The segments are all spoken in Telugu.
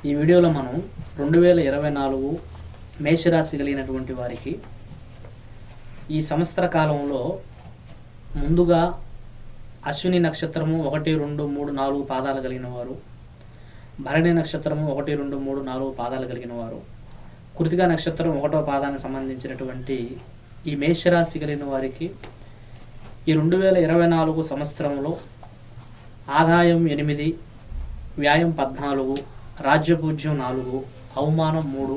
ఈ వీడియోలో మనం రెండు వేల ఇరవై నాలుగు మేషరాశి కలిగినటువంటి వారికి ఈ సంవత్సర కాలంలో ముందుగా అశ్విని నక్షత్రము ఒకటి రెండు మూడు నాలుగు పాదాలు కలిగిన వారు భరణి నక్షత్రము ఒకటి రెండు మూడు నాలుగు పాదాలు కలిగిన వారు కృతికా నక్షత్రం ఒకటో పాదానికి సంబంధించినటువంటి ఈ మేషరాశి కలిగిన వారికి ఈ రెండు వేల ఇరవై నాలుగు సంవత్సరంలో ఆదాయం ఎనిమిది వ్యాయం పద్నాలుగు రాజ్యపూజ్యం నాలుగు అవమానం మూడు.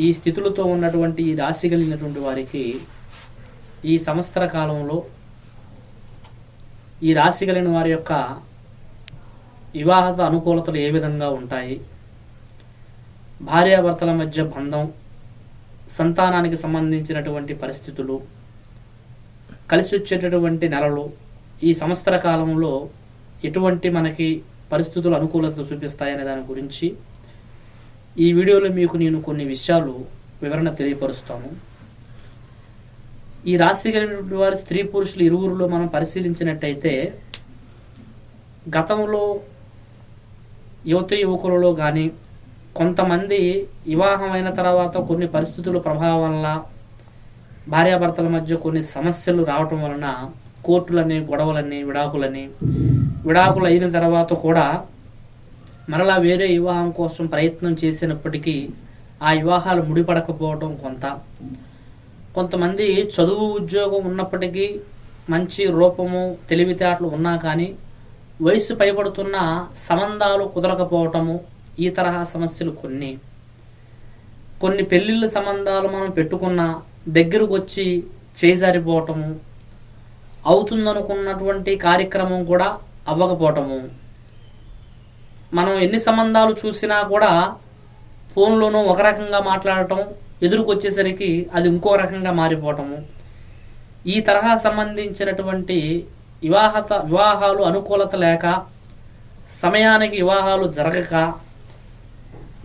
ఈ స్థితులతో ఉన్నటువంటి ఈ రాశి కలిగినటువంటి వారికి ఈ సంవత్సర కాలంలో ఈ రాశి కలిగిన వారి యొక్క వివాహత అనుకూలతలు ఏ విధంగా ఉంటాయి? భార్యాభర్తల మధ్య బంధం సంతానానికి సంబంధించినటువంటి పరిస్థితులు కలిసి వచ్చేటటువంటి నెలలు ఈ సంవత్సర కాలంలో ఎటువంటి మనకి పరిస్థితులు అనుకూలత చూపిస్తాయనే దాని గురించి ఈ వీడియోలో మీకు నేను కొన్ని విషయాలు వివరణ తెలియపరుస్తాను. ఈ రాశి కలిగినటువంటి వారి స్త్రీ పురుషులు ఇరువురులో మనం పరిశీలించినట్టయితే గతంలో యువత యువకులలో కానీ కొంతమంది వివాహమైన తర్వాత కొన్ని పరిస్థితుల ప్రభావం వల్ల భార్యాభర్తల మధ్య కొన్ని సమస్యలు రావటం వలన కోర్టులని గొడవలని విడాకులని విడాకులు అయిన తర్వాత కూడా మరలా వేరే వివాహం కోసం ప్రయత్నం చేసినప్పటికీ ఆ వివాహాలు ముడిపడకపోవడం కొంత. కొంతమంది చదువు ఉద్యోగం ఉన్నప్పటికీ మంచి రూపము తెలివితేటలు ఉన్నా కానీ వయసు పైబడుతున్న సంబంధాలు కుదరకపోవటము ఈ తరహా సమస్యలు కొన్ని. కొన్ని పెళ్ళిళ్ళ సంబంధాలు మనం పెట్టుకున్న దగ్గరకు వచ్చి చేజారిపోవటము అవుతుందనుకున్నటువంటి కార్యక్రమం కూడా అవ్వకపోవటము. మనం ఎన్ని సంబంధాలు చూసినా కూడా ఫోన్లోనూ ఒక రకంగా మాట్లాడటం ఎదురుకొచ్చేసరికి అది ఇంకో రకంగా మారిపోవటము. ఈ తరహా సంబంధించినటువంటి వివాహత వివాహాలు అనుకూలత లేక సమయానికి వివాహాలు జరగక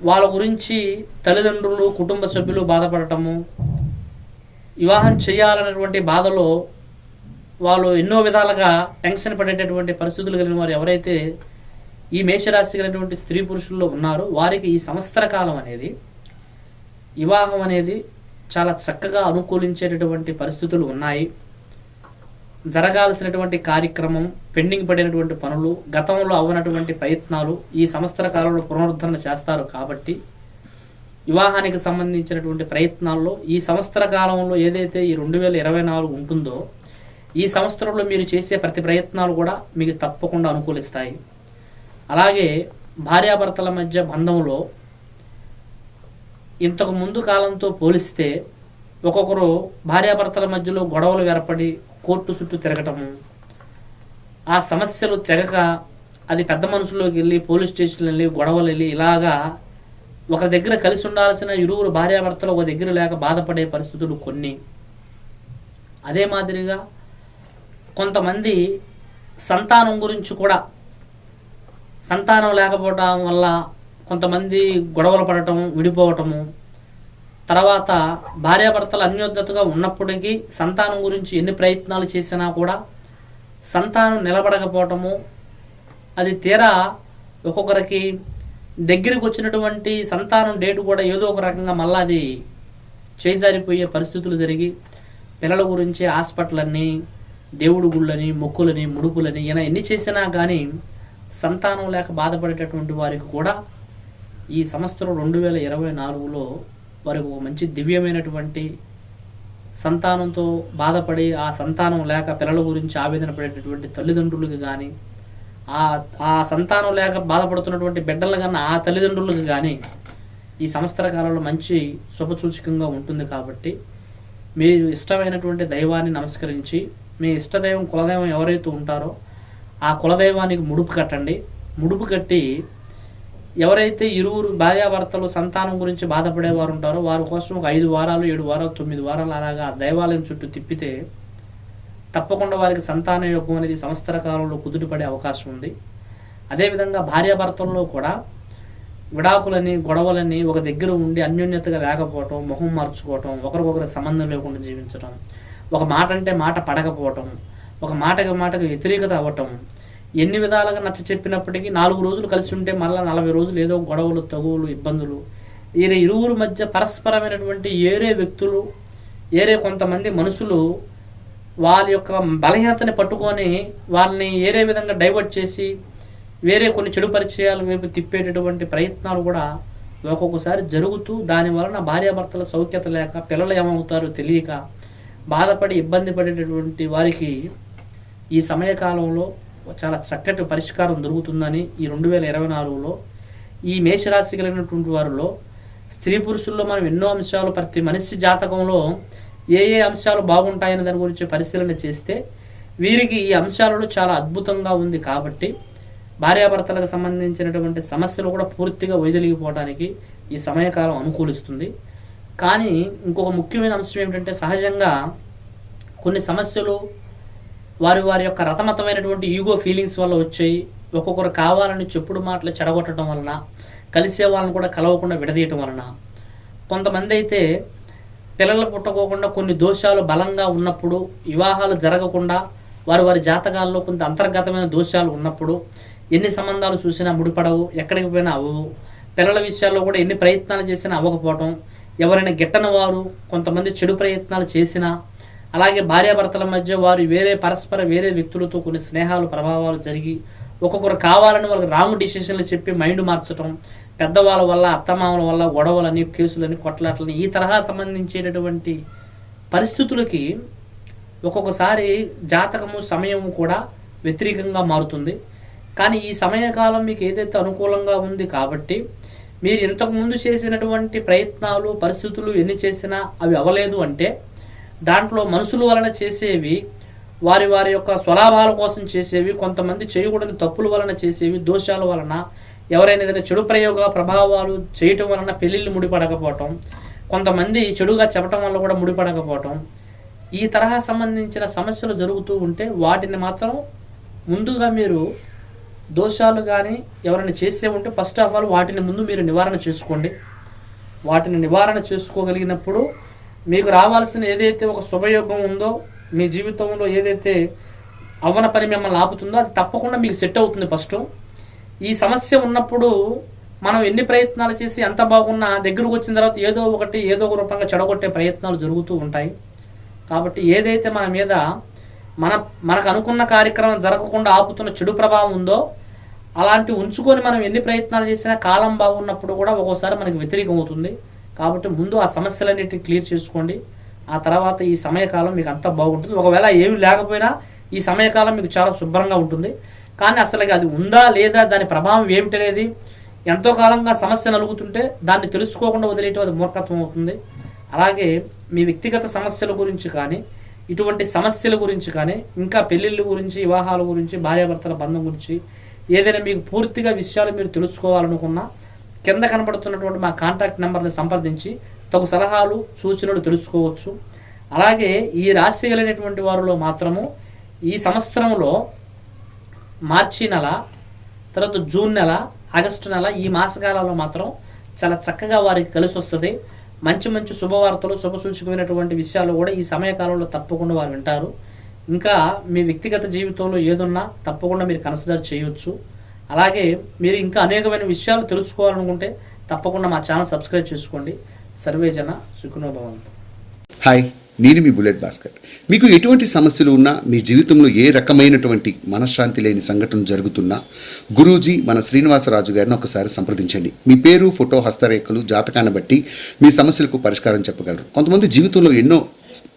వాళ్ళ గురించి తల్లిదండ్రులు కుటుంబ సభ్యులు బాధపడటము వివాహం చేయాలనేటువంటి బాధలో వాళ్ళు ఎన్నో విధాలుగా టెన్షన్ పడేటటువంటి పరిస్థితులు కలిగిన వారు ఎవరైతే ఈ మేషరాశి కలిగినటువంటి స్త్రీ పురుషుల్లో ఉన్నారో వారికి ఈ సంవత్సర కాలం అనేది వివాహం అనేది చాలా చక్కగా అనుకూలించేటటువంటి పరిస్థితులు ఉన్నాయి. జరగాల్సినటువంటి కార్యక్రమం పెండింగ్ పడినటువంటి పనులు గతంలో అవ్వనటువంటి ప్రయత్నాలు ఈ సంవత్సర కాలంలో పునరుద్ధరణ చేస్తారు కాబట్టి వివాహానికి సంబంధించినటువంటి ప్రయత్నాల్లో ఈ సంవత్సర కాలంలో ఏదైతే ఈ రెండు వేల ఇరవై నాలుగు ఉంటుందో ఈ సంవత్సరంలో మీరు చేసే ప్రతి ప్రయత్నాలు కూడా మీకు తప్పకుండా అనుకూలిస్తాయి. అలాగే భార్యాభర్తల మధ్య బంధంలో ఇంతకు ముందు కాలంతో పోలిస్తే ఒక్కొక్కరు భార్యాభర్తల మధ్యలో గొడవలు ఏర్పడి కోర్టు చుట్టూ తిరగటము ఆ సమస్యలు తెగక అది పెద్ద మనుషుల్లోకి వెళ్ళి పోలీస్ స్టేషన్ వెళ్ళి గొడవలు వెళ్ళి ఇలాగా ఒక దగ్గర కలిసి ఉండాల్సిన ఇరువురు భార్యాభర్తలు ఒక దగ్గర లేక బాధపడే పరిస్థితులు కొన్ని. అదే మాదిరిగా కొంతమంది సంతానం గురించి కూడా సంతానం లేకపోవటం వల్ల కొంతమంది గొడవలు పడటం విడిపోవటము. తర్వాత భార్యాభర్తలు అన్యోద్యతగా ఉన్నప్పటికీ సంతానం గురించి ఎన్ని ప్రయత్నాలు చేసినా కూడా సంతానం నిలబడకపోవటము. అది తీరా ఒక్కొక్కరికి దగ్గరికి వచ్చినటువంటి సంతానం డేటు కూడా ఏదో ఒక రకంగా మళ్ళీ అది చేజారిపోయే పరిస్థితులు జరిగి పిల్లల గురించి హాస్పిటల్ అన్నీ దేవుడు గుళ్ళని మొక్కులని ముడుపులని ఇలా ఎన్ని చేసినా కానీ సంతానం లేక బాధపడేటటువంటి వారికి కూడా ఈ సంవత్సరం రెండు వేల ఇరవై నాలుగులో వారికి ఒక మంచి దివ్యమైనటువంటి సంతానంతో బాధపడి ఆ సంతానం లేక పిల్లల గురించి ఆవేదన పడేటటువంటి తల్లిదండ్రులకు కానీ ఆ ఆ సంతానం లేక బాధపడుతున్నటువంటి బిడ్డలు కన్నా ఆ తల్లిదండ్రులకు కానీ ఈ సంవత్సర కాలంలో మంచి శుభసూచకంగా ఉంటుంది కాబట్టి మీరు ఇష్టమైనటువంటి దైవాన్ని నమస్కరించి మీ ఇష్టదైవం కులదైవం ఎవరైతే ఉంటారో ఆ కులదైవానికి ముడుపు కట్టండి. ముడుపు కట్టి ఎవరైతే ఇరువురు భార్యాభర్తలు సంతానం గురించి బాధపడేవారు ఉంటారో వారి కోసం ఒక ఐదు వారాలు ఏడు వారాలు తొమ్మిది వారాలు అలాగా దైవాలయం చుట్టూ తిప్పితే తప్పకుండా వారికి సంతాన యోగం అనేది సంవత్సర కాలంలో కుదుటపడే అవకాశం ఉంది. అదేవిధంగా భార్యాభర్తల్లో కూడా విడాకులని గొడవలని ఒక దగ్గర ఉండి అన్యోన్యతగా లేకపోవటం మొహం మార్చుకోవటం ఒకరికొకరి సంబంధం లేకుండా జీవించటం ఒక మాట అంటే మాట పడకపోవటం ఒక మాటకి మాటకు వ్యతిరేకత అవ్వటం ఎన్ని విధాలుగా నచ్చ చెప్పినప్పటికీ నాలుగు రోజులు కలిసి ఉంటే మళ్ళీ నలభై రోజులు ఏదో గొడవలు తగువులు ఇబ్బందులు. వీరి ఇరువురు మధ్య పరస్పరమైనటువంటి ఏరే వ్యక్తులు ఏరే కొంతమంది మనుషులు వాళ్ళ యొక్క బలహీనతని పట్టుకొని వాళ్ళని ఏరే విధంగా డైవర్ట్ చేసి వేరే కొన్ని చెడు పరిచయాల వైపు తిప్పేటటువంటి ప్రయత్నాలు కూడా ఒక్కొక్కసారి జరుగుతూ దాని వలన భార్యాభర్తల సౌఖ్యత లేక పిల్లలు ఏమవుతారో తెలియక బాధపడి ఇబ్బంది పడేటటువంటి వారికి ఈ సమయకాలంలో చాలా చక్కటి పరిష్కారం దొరుకుతుందని ఈ రెండు వేల ఇరవై నాలుగులో ఈ మేషరాశి కలిగినటువంటి వారిలో స్త్రీ పురుషుల్లో మనం ఎన్నో అంశాలు ప్రతి మనిషి జాతకంలో ఏ ఏ అంశాలు బాగుంటాయని దాని గురించి పరిశీలన చేస్తే వీరికి ఈ అంశాలలో చాలా అద్భుతంగా ఉంది కాబట్టి భార్యాభర్తలకు సంబంధించినటువంటి సమస్యలు కూడా పూర్తిగా వైదొలిగిపోవడానికి ఈ సమయకాలం అనుకూలిస్తుంది. కానీ ఇంకొక ముఖ్యమైన అంశం ఏమిటంటే సహజంగా కొన్ని సమస్యలు వారి వారి యొక్క రతమతమైనటువంటి ఈగో ఫీలింగ్స్ వల్ల వచ్చాయి. ఒక్కొక్కరు కావాలని చెప్పుడు మాటలు చెడగొట్టడం వలన కలిసే వాళ్ళని కూడా కలవకుండా విడదీయటం వలన. కొంతమంది అయితే పిల్లలు పుట్టకోకుండా కొన్ని దోషాలు బలంగా ఉన్నప్పుడు వివాహాలు జరగకుండా వారి వారి జాతకాల్లో కొంత అంతర్గతమైన దోషాలు ఉన్నప్పుడు ఎన్ని సంబంధాలు చూసినా ముడిపడవు ఎక్కడికి పోయినా అవ్వవు. పిల్లల విషయాల్లో కూడా ఎన్ని ప్రయత్నాలు చేసినా అవ్వకపోవటం ఎవరైనా గిట్టని వారు కొంతమంది చెడు ప్రయత్నాలు చేసినా అలాగే భార్యాభర్తల మధ్య వారు వేరే పరస్పర వేరే వ్యక్తులతో కొన్ని స్నేహాలు ప్రభావాలు జరిగి ఒక్కొక్కరు కావాలని వాళ్ళకి రాంగ్ డిసిషన్లు చెప్పి మైండ్ మార్చడం పెద్దవాళ్ళ వల్ల అత్తమామల వల్ల గొడవలని కేసులని కొట్లాటలని ఈ తరహా సంబంధించేటటువంటి పరిస్థితులకి ఒక్కొక్కసారి జాతకము సమయము కూడా వ్యతిరేకంగా మారుతుంది. కానీ ఈ సమయకాలం మీకు ఏదైతే అనుకూలంగా ఉంది కాబట్టి మీరు ఇంతకుముందు చేసినటువంటి ప్రయత్నాలు పరిస్థితులు ఎన్ని చేసినా అవి అవ్వలేదు అంటే దాంట్లో మనుషుల వలన చేసేవి వారి వారి యొక్క స్వలాభాల కోసం చేసేవి కొంతమంది చేయకూడని తప్పుల వలన చేసేవి దోషాల వలన ఎవరైనా ఏదైనా చెడు ప్రయోగ ప్రభావాలు చేయటం వలన పెళ్ళిళ్ళు ముడిపడకపోవటం కొంతమంది చెడుగా చెప్పటం వల్ల కూడా ముడిపడకపోవటం ఈ తరహా సంబంధించిన సమస్యలు జరుగుతూ ఉంటే వాటిని మాత్రం ముందుగా మీరు దోషాలు కానీ ఎవరైనా చేసే ఉంటే ఫస్ట్ ఆఫ్ ఆల్ వాటిని ముందు మీరు నివారణ చేసుకోండి. వాటిని నివారణ చేసుకోగలిగినప్పుడు మీకు రావాల్సిన ఏదైతే ఒక శుభయోగం ఉందో మీ జీవితంలో ఏదైతే అవ్వన పని మిమ్మల్ని ఆపుతుందో అది తప్పకుండా మీకు సెట్ అవుతుంది ఫస్ట్ ఈ సమస్య ఉన్నప్పుడు మనం ఎన్ని ప్రయత్నాలు చేసి ఎంత బాగున్నా దగ్గరకు వచ్చిన తర్వాత ఏదో ఒకటి ఏదో ఒక రూపంగా చెడగొట్టే ప్రయత్నాలు జరుగుతూ ఉంటాయి. కాబట్టి ఏదైతే మన మీద మన మనకు అనుకున్న కార్యక్రమం జరగకుండా ఆపుతున్న చెడు ప్రభావం ఉందో అలాంటి ఉంచుకొని మనం ఎన్ని ప్రయత్నాలు చేసినా కాలం బాగున్నప్పుడు కూడా ఒక్కోసారి మనకి వ్యతిరేకం అవుతుంది కాబట్టి ముందు ఆ సమస్యలన్నిటిని క్లియర్ చేసుకోండి. ఆ తర్వాత ఈ సమయకాలం మీకు అంతా బాగుంటుంది. ఒకవేళ ఏమి లేకపోయినా ఈ సమయకాలం మీకు చాలా శుభ్రంగా ఉంటుంది. కానీ అసలు అది ఉందా లేదా దాని ప్రభావం ఏమిటనేది ఎంతో కాలంగా సమస్య నలుగుతుంటే దాన్ని తెలుసుకోకుండా వదిలేయటం అది మూర్ఖత్వం అవుతుంది. అలాగే మీ వ్యక్తిగత సమస్యల గురించి కానీ ఇటువంటి సమస్యల గురించి కానీ ఇంకా పెళ్ళిళ్ళ గురించి వివాహాల గురించి భార్యాభర్తల బంధం గురించి ఏదైనా మీకు పూర్తిగా విషయాలు మీరు తెలుసుకోవాలనుకున్నా కింద కనబడుతున్నటువంటి మా కాంటాక్ట్ నెంబర్ని సంప్రదించి తగు సలహాలు సూచనలు తెలుసుకోవచ్చు. అలాగే ఈ రాశి కలిగినటువంటి వారిలో మాత్రము ఈ సంవత్సరంలో మార్చి నెల తర్వాత జూన్ నెల ఆగస్టు నెల ఈ మాసకాలంలో మాత్రం చాలా చక్కగా వారికి కలిసి వస్తుంది మంచి మంచి శుభవార్తలు శుభసూచకమైనటువంటి విషయాలు కూడా ఈ సమయకాలంలో తప్పకుండా వారు వింటారు. ఇంకా మీ వ్యక్తిగత జీవితంలో ఏదున్నా తప్పకుండా మీరు కన్సిడర్ చేయొచ్చు. అలాగే మీరు ఇంకా అనేకమైన విషయాలు తెలుసుకోవాలనుకుంటే తప్పకుండా మా ఛానల్ సబ్స్క్రైబ్ చేసుకోండి. సర్వేజన సుఖనోభవం హాయ్ నేను మీ బుల్లెట్ భాస్కర్. మీకు ఎటువంటి సమస్యలు ఉన్నా మీ జీవితంలో ఏ రకమైనటువంటి మనశ్శాంతి లేని సంఘటన జరుగుతున్నా గురూజీ మన శ్రీనివాసరాజు గారిని ఒకసారి సంప్రదించండి. మీ పేరు ఫోటో హస్తరేఖలు జాతకాన్ని బట్టి మీ సమస్యలకు పరిష్కారం చెప్పగలరు. కొంతమంది జీవితంలో ఎన్నో